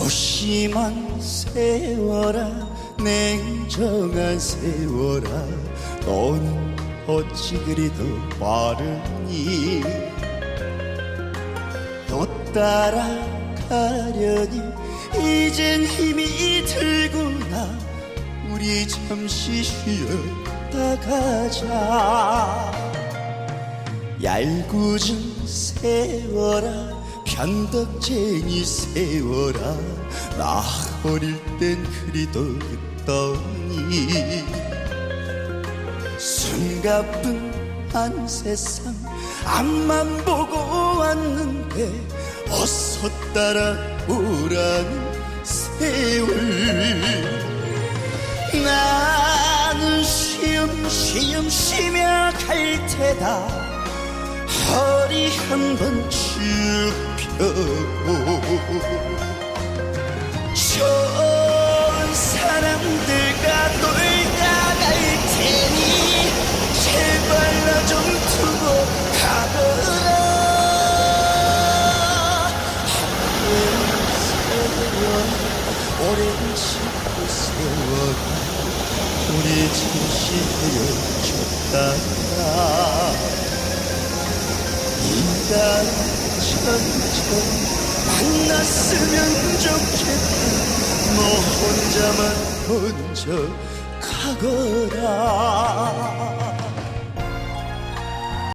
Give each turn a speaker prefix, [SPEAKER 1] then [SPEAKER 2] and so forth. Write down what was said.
[SPEAKER 1] 잠시만 세워라 냉정한 세워라. 너는 어찌 그리도 빠르니? 너 따라가려니? 이젠 힘이 들구나. 우리 잠시 쉬었다 가자. 얄궂은 세워라 변덕쟁이 세워라. 나 어릴 땐 그리도 했더니 숨가쁜 세상 앞만 보고 왔는데 어서 따라오라는 세월 나는 쉬엄쉬엄 쉬며 갈 테다. 허리 한번 쭉 펴고 좋은 사람들과 놀다 갈 테니 제발 나 좀 두고 가거라. 세월 오랜 시간 세월 우리 잠시 헤어졌다가 인간 천천 만났으면 좋겠다. 너 혼자만 먼저 가거라